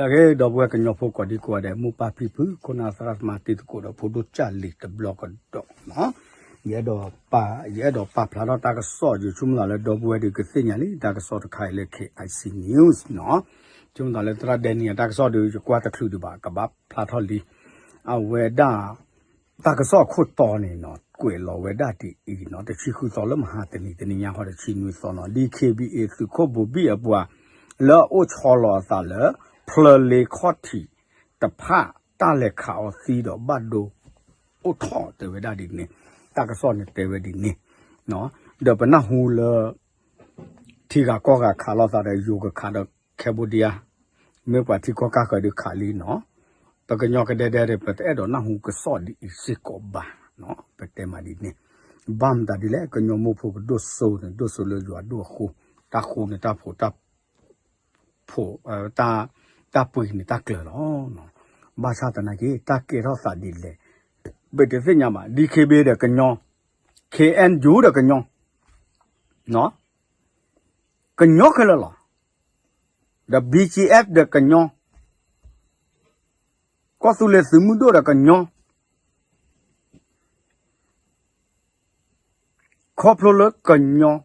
la ge do bwe ke nyo pho ko di ko de mu pa pi pu ko na sa ma ti ko do pho do cha li te block do no ye do pa ye do pa pla do ta ka so ju chum la le do bwe de ke sin ya li ta ka so ta khai le ke i see news no chum da le tra de ni ta ka so de ju kwa ta khlu du ba ka ba pla tho li a we da ta ka so khu to ni no ကွေလောဝဒတိဤနော်တချီခုစောလမဟာတနီတနီညာဟောတချီနွေစောနော်ဒီ KBA စုခုဘူဘီအပွားလောအိုချောလောသလ ဖလလေခော့တီတဖတလက်ခါအစီတော့ဘတ်ဒိုအိုထောတဝဒတိနေတကစောနေတေဝဒီနေနော်ဒပနဟူလထီကကောကခါလောသတဲ့ယူကခါတော့ကေဘူဒီယာမေပါတီကောကခါဒီခါလီနော်တကညောကတဲ့တဲ့ပတ်အဲ့တော့နဟူကစောဒီစစ်ကောဘာနော်ပတဲမာဒီနေဘမ်ဒါဒီလေကညောမဖို့ဒိုဆိုဒိုဆိုလေကြွားဒိုခုတာခုနေတာဖို့တာဖို့အဲတာ တာပွေနေတာကလောနော်ဘာသာတနာကြီးတာကေရောစာဒီလေဘယ်တစညမှာဒီခေဘေးတဲ့ကညော KN ဂျူတဲ့ကညောနော်ကညောခလလား the BGF တဲ့ကညောကောသူလေစမှုတော့တဲ့ကညောခေါပလိုလကညော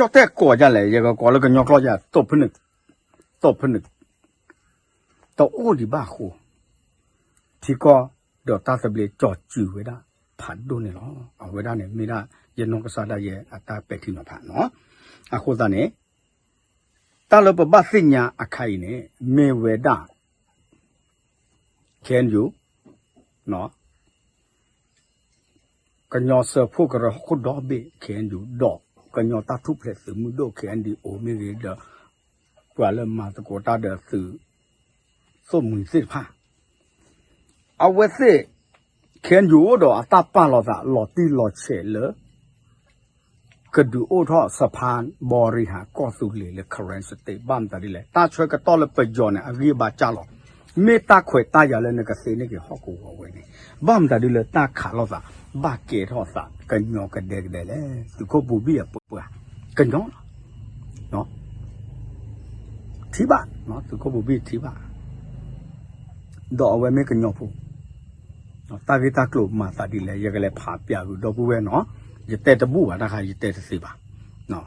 ကြောက်တဲ့ကောကြလေရေကောလကညောကလောကြတော့ဖနစ်တော့ဖနစ်တော့အိုဒီဘာခုဒီ ကောဒေါ်တာသဘလေကြောကျူဝေဒဖတ်ဒိုနေလောအဝေဒနေမိနာယေနောကစားဒရဲ့အတာပက်ခိနောဖာနော်အခုသနဲ့တလပပစညာအခိုင်နေမေဝေဒကန်ယူနော်ကညောဆဖို့ကရခုဒေါ်ဘေခဲန်ဒူဒေါကညောတာထုဖလက်စမှုဒိုခဲန်ဒီအိုမီရီဒကွာလမတ်ကိုတာဒဆူစုံမီစစ်ဖာအဝက်စစ်ခဲန်ဒူတော့အတပလောသာလော်တီလော်ချေလကဒူအိုထောစဖန်ဘော်ရီဟာကောစုလေလေခရန်စတေဘမ်တရီလေတာချွဲကတော့လပကြောနေအဂီဘာချလော မေတ္တာခွေတာရလည်းနကစေနေကဟောကူဝဝနေဘမ်တဒူလတာခါလောသာဘာကေထောသာကညောကဒဲကဒဲလေသူကိုပူပြီးပပွာကညောနော်ထိပါနော်သူကိုပူပြီးထိပါတော့အဝဲမေကညောဖို့နော်တာဂီတာကလုမာသာဒီလေရကလေးဖာပြဘူးတော့ဘူးပဲနော်ရတဲ့တပူပါတခါရတဲ့စီပါနော်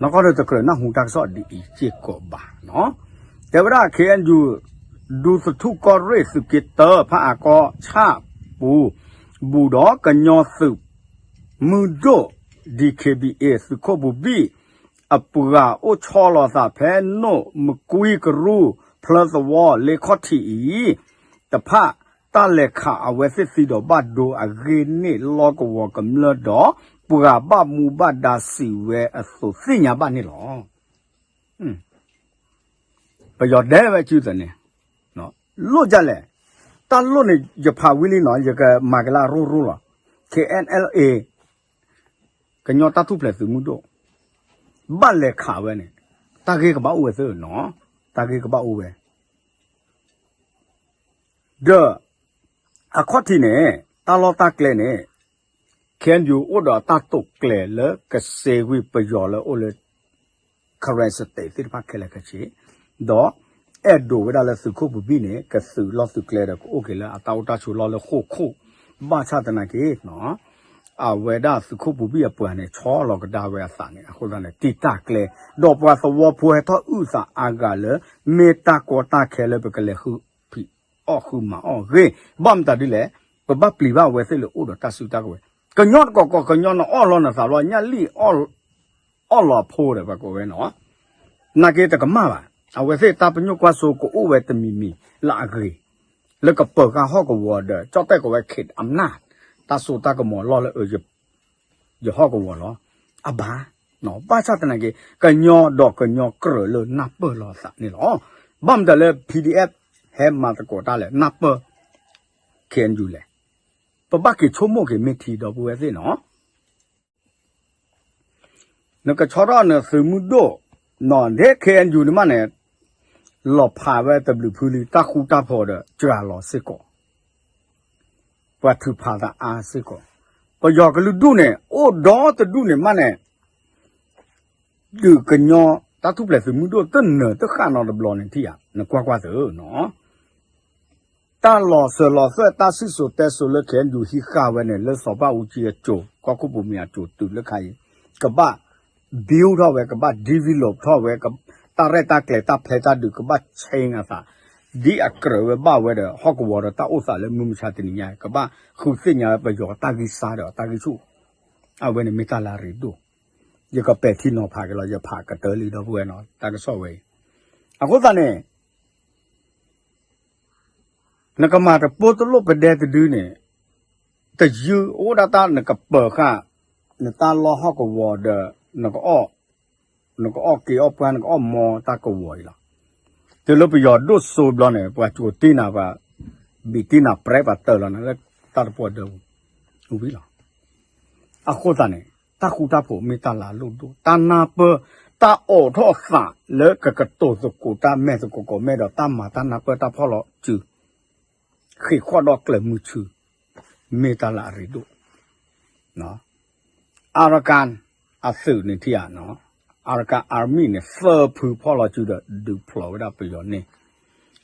နောက်ကတော့တကရနဟူတက်ဆော့ဒီချေကောပါနော်ဒေဝရာခေန်ဂျူ ดูสุทุกอเรสุกิเตอร์พระอากอชาปูบูดอกันยอสืบมือโดดีเคบีเอสุโคบูบีอปุราโอชอลอสาแพนโนมกุยกรูพลัสวอเลคอทีอีตะพะตาเลขาอเวสิสีดอบาดโดอเรเนลอกวอกำเลดอปุราบามูบาดาสีเวอสุสิญญาบานี่หรออืมประโยชน์ได้ไว้ชื่อตัวเนี่ย ဒဲပဲကျူးတယ်နော်လွတ်ကြလဲ ta lo ne je pha wi li no je ka magala ro ro la KNLA ka nyo ta tu ple su mu do ba le kha we ne ta ge ka ba u we so no ta ge ka ba u we de a khot ti ne ta lo ta kle ne can you order ta to kle le ka se wi pa yo le o le current state ti pa kle ka chi do အဲ့ဒိုဝဒါလစုခုပပိနေကဆူလောစုကလေရကိုโอเคလာအတောတာချူလောလခုခုဘာချတနာကေနော်အဝေဒစုခုပပိအပွားနေချောလောကဒါဝဲစာနေအခုလည်းတိတကလေတော့ပွားသဝဖွယ်တော့ဥစာအာကလေမေတာကောတာခဲလေပကလေခုဖိအခုမအော်ရေဘမ်တာဒီလေပပပလီဘဝဲစလို့ဥဒတဆူတာကွယ်ကညော့ကောကောကညော့နော်အော်လောနာစာလောညလီအော်အော်လောဖိုးတယ်ဘကောဝဲနော်နာကေတကမပါ အဝဲစေတာပညုကွာဆိုကိုဝဲတမီမီလာဂရီလကပကဟောကဝဒကြောတဲ့ကဝဲခိတ်အမနာတဆူတကမောလောလေအယယဟောကဝလောအဘာနော်ပါချတနကေကညောတော့ကညောကရလနပလောစနေလောဘမ်တလေ PDF ဟဲမတ်ကိုတာလေနပခင်ယူလေပပကေချုံမိုကေမတီတော့ဘူးဝဲစေနော်နကချောရနသမှုတော့နော်တဲ့ခင်ယူနမနဲ့ လော်ဖာဝဲတဘလူဖူလီတခုတဖို့တဲ့ကြာလော်စစ်ကောပထူဖာတာအာစစ်ကောပယောကလူဒုနဲ့အိုဒေါ်တဒုနဲ့မနဲ့ဒီကညောတာထုပလက်စမှုတို့တနတခါနော်ဘလောနေတီယာနကွာကွာသောနော်တာလောဆလောဆတာဆီဆိုတဲဆိုလခဲဒူဟီခါဝဲနဲ့လက်စောပါဦးကြီးချိုကောကုပူမီယာချိုတူလက်ခိုင်ကပဘီယူတော့ဝဲကပဒီဗီလော့တော့ဝဲက တာရက်တာကလေတာဖလက်တာဒူကပချင်းအသာဒီအကရဝဲဘဝဲတဲ့ဟော့ကဝါတာဥစားလည်းမမှုချတင်ညာကပခုစညာပယောတာဂီစားတော့တာဂီစုအဝဲနေမီတာလာရီဒူရကပက်တီနော်ဖာကလောရဖာကတော်လီတော့ဘူးနော်တာကဆော့ဝဲအခုတနဲ့နကမာတပိုတလို့ပတဲ့တူးနေတယူဩဒတာနကပခနတာလောဟကဝဒနကအော နကအောကေအောပန်နကအောမောတာကဝိလာတေလို့ပြရဒုဆိုဘလနဲ့ပွားချူတင်နာပါဘီတင်နာပရက်ပါတော်လနဲ့ တာပေါ်တော့ဘူးပြီလားအခုတနဲ့ ta khu ta pho me ta la lu do ta na pe ta o tho sa le ka ka to so ko ta me so ko ko me do ta ma ta na pe ta pho lo chu khi kho do kle mu chu me ta la ri do no arakan a su ni thi ya no arakan army ne fe phu pho lo chu do du plo da pe yo ne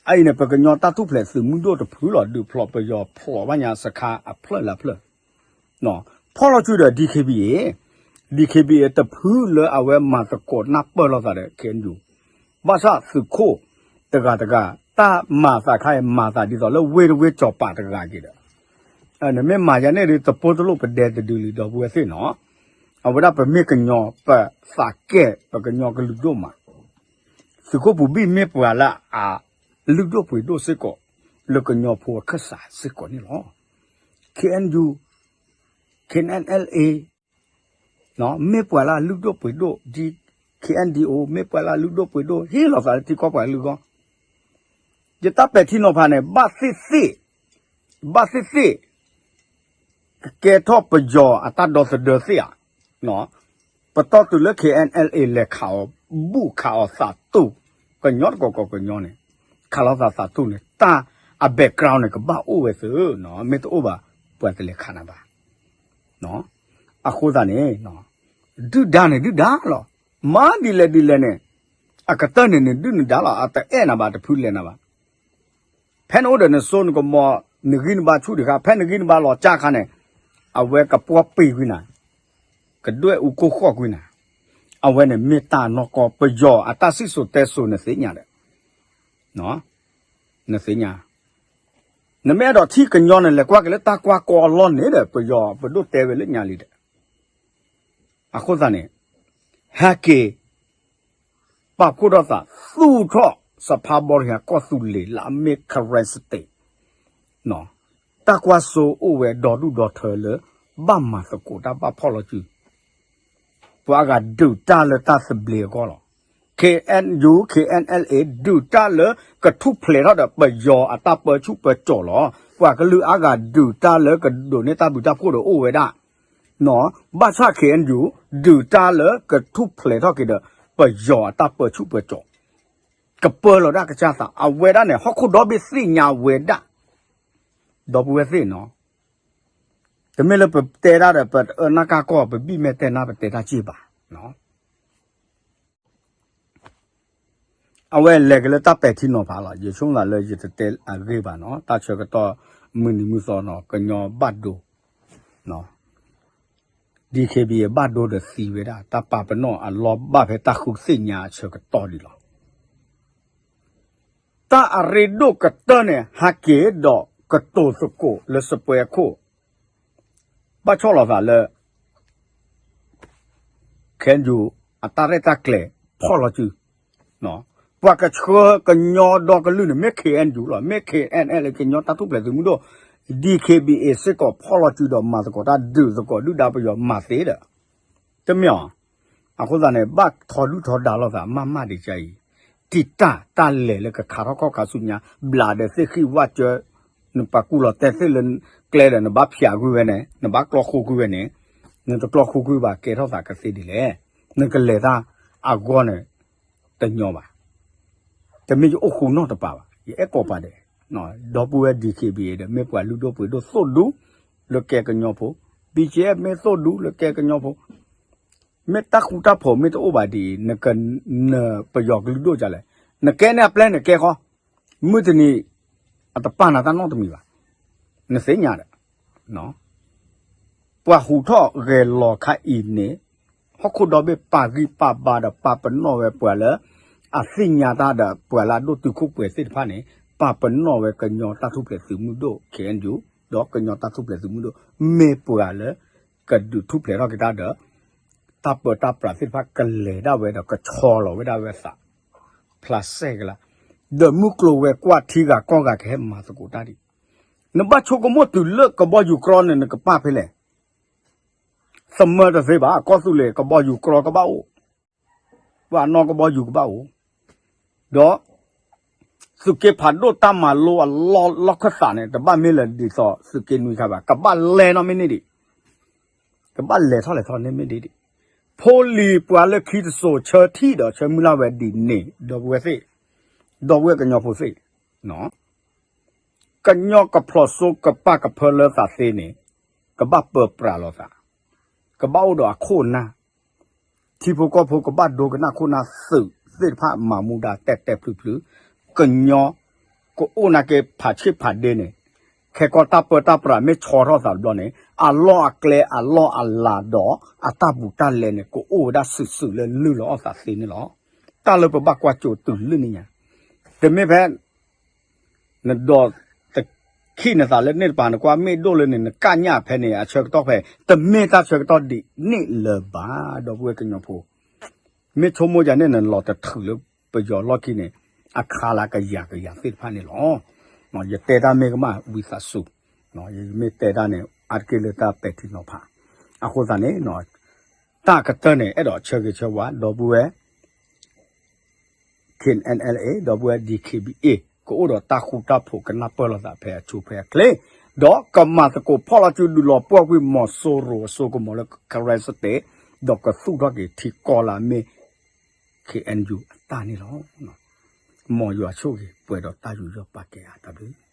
အဲ့နဲ့ပကညောတတုဖလက်စမှုတို့တဖူးလို့ဒူဖလော့ပယောဖလော်ဝညာစခါအဖလက်လာဖလက်နော်ဖော်လို့ကျတဲ့ DKB ရေ DKB တဖူးလအဝဲမှာတကောနပလောတဲ့ခင်ယူဘာသာစုခိုတကတကတာမာသာခိုင်မာသာဒီတော့လဝေဝေချောပါတကကြီးတဲ့အဲ့နမေမာရနဲ့တပိုးတလို့ပတဲ့တူလီတော့ဘူးသိနော် အဝဒပမေကညောပစာကဲပကညောကလူတို့မှာစုခိုပူဘိမေပွာလာအာလူတို့ပွေတို့စစ်ကောလကညောဖို့ခဆာစစ်ကောနီလော KNU KNLA နော်မေပွာလာလူတို့ပွေတို့ဒီ KNDO မေပွာလာလူတို့ပွေတို့ဟေးလောစာတီကောပွာလူကောယတပက်တီနောဖာနေဘစစ်စစ်ဘစစ်စစ်ကဲတော့ပကြောအတတ်တော်စဒစီယာ နော်ပတော်တူလက် KNLA လက်ခါဘူးခါစာတူကညော့ကောကောကညောနေခါလာစာစာတူနေတာအဘက်ဂရောင်းနဲ့ကဘာအိုဝဲစနော်မေတိုဘာပွက်တလေခါနာပါနော်အခုသာနေနော်ဒုဒါနေဒုဒါလောမာဒီလေဒီလေနေအကတနေနေဒုနေဒါလာအတအဲနာပါတဖူးလေနာပါဖဲနိုးတဲ့နေစွန်ကမောနဂင်းဘာချူဒီခါဖဲနဂင်းဘာလောကြာခါနေအဝဲကပွားပိကွနာ ကဒွဲဥကိုခော့ကွနာအဝဲနေမေတ္တာနောကောပယောအတဆိဆိုတဲဆိုနေစိညာတဲ့နော်နေစိညာနမဲတော့ထိကညောနေလေကွာကလေးတာကွာကောလောနေတဲ့ပယောဘဒုတဲဝဲလေညာလီတဲ့အခုသားနေဟာကေပကုရတာသူ့ထော့စဖာဘောရကောသူလေလာမေခရက်စတေနော်တာကွာဆိုအိုဝဲဒေါ်ဒူဒေါ်ထလေဘာမစကိုတာပါဖော်လို့ကြည့် ပွားကဒူတာလတာစဘလေကောလော KNU KNLA ဒူတာလကထုဖလေတော့ပယောအတပချုပကြောလောကွာကလူအာကဒူတာလကဒိုနေတာဘူတာဖို့တော့အိုဝဲတာနော်ဘာသာ KNU ဒူတာလကထုဖလေတော့ကေဒပယောအတပချုပကြောကပလောဒါကချာသာအဝဲတာနဲ့ဟခုတော့ဘိစိညာဝဲတာတော့ဘဝဲစိနော် တမဲလပတဲရတဲ့ပတ်နာကကောပဘိမဲတဲနာပတဲတာကြည့်ပါနော်အဝဲလက်ကလေးတပ်ပက်တီနော်ပါလာရေချုံလာလဲရတဲ့အဂေးပါနော်တာချေကတော့မင်းမှုစောနော်ကညောဘတ်ဒိုနော်ဒီခေဘီဘတ်ဒိုတဲ့စီဝဲတာတပပနောအလောဘဖဲတခုစညာချေကတော့ဒီလောတာအရေဒိုကတနေဟာကေဒိုကတိုစကိုလစပွဲကို ဘာချောလာပါလဲကန်ဂျူအတာရတက်လေဖော်လာချူနော် wa ka chho ka nyo do ka lu ne me kn du lo me kn ele ke nyo ta tu ple tu mu do dkba se ko pholo tu do ma ko ta du so ko du da pa yo ma se da te myo a ko da ne ba tho du tho da lo sa ma ma de chai ti ta ta le le ka kha ro ko ka su nya bla de se khi wa che ne pa ku lo te se le kle de ne ba phya gu we ne ne ba klo khu gu we ne ne to klo khu gu ba ke tho sa ka se di le ne ka le da a go ne te nyo ba တမီအခုနော်တပါပါဒီအကောပါတယ်နော်ဒေါ်ပူရဲ့ DKB တဲ့မေပွားလူတော့ပွေတော့စို့လူလကဲကညောဖို့ BJF မေစို့လူလကဲကညောဖို့မေတ္တာခုတာဖို့မေတ္တာဥပါဒီနကနပယောကလူတို့ကြလဲနကဲနဲ့ပလန်နကဲခေါမွတနီ အတပနာတနောတမီပါနစညာတဲ့နော်ပွာဟူထော့ရေလောခအီနေဟခုဒဘေပါဂီပါပါဒပါပနောဝဲပွာလဲအစညာတာဒပွာလာဒုတုခုပွေစစ်ဖာနေပါပနောဝဲကညောတထုပလက်စုမှုတို့ခဲန်ဂျူတော့ကညောတထုပလက်စုမှုတို့မေပွာလဲကဒုထုပလက်ရောကတာဒ ta pu ta pra sit pha kan le da we da ka cho lo we da we sa plus se la de mu klo we kwa thi ga ko ga ke ma so ko ta di ne ba cho ko mo tu le ka bo yu kro ne ne ka pa phe le summer da se ba ko su le ka bo yu kro ka ba o wa no ka bo yu ka ba o do su ke pha do ta ma lo a lo lo kha sa ne da ba me le di so su ke nui kha ba ka ba le no me ni di ka ba le tho le tho ne me di di ဖိုလီပွာလက်ခီတဆိုချာတီတော့ချမူလာဝဲဒီနေတော့ဝဲစေ တော့ဝဲကညောဖို့စေနော်ကညောကဖလဆုကပကဖလသာစေနေကဘပပရာလောသာကဘောတော့ခုနာတီဖိုကဖိုကဘဒိုကနာခုနာစုစစ်ဖမာမူဒါတက်တက်ဖလူဖလူကညောကိုအိုနာကေဖာချစ်ဖာဒေနေခေကောတာပတာပရာမေချောရောသာတော့နေအလောအကလေအလောအလာတော့အတဘူတလဲနေကိုအိုဒါဆူဆူလဲလူလောအသာစင်းနေလောတလပဘကွာချိုတူလူနေညာ တမေဖက်နဒေါ်တခိနသာလဲနေပါနကွာမေဒိုလဲနေကညဖဲနေအချက်တော့ဖဲတမေတာချက်တော့ဒီနေလဘာတော့ဘွေကညဖိုမေချုံမိုကြနေနလောတထူလပယောလောကိနေအခါလာကရကရစစ်ဖာနေလောနော်ရတဲ့တာမေကမဝိသဆုနော်ရမေတဲ့တာနေအာကေလတာပက်တီနောဖာအခုတနေနော်တာကတနေအဲ့တော့ချက်ချဝါတော့ဘူးရဲ့ kin nla တော့ဘူး dkba ကိုတော့တာခုတာဖို့ကနပလတာဖဲချူဖဲကလေတော့ကမတ်ကိုဖော်လာချူဒူလောပွားကွေမော်ဆိုရိုဆိုကမောလကရဲစတဲ့တော့ကစုတော့ကေတီကောလာမေ KNU တာနေလောနော်မော်ရွာချိုးကေပွဲတော့တာယူရပါကေတာဘူး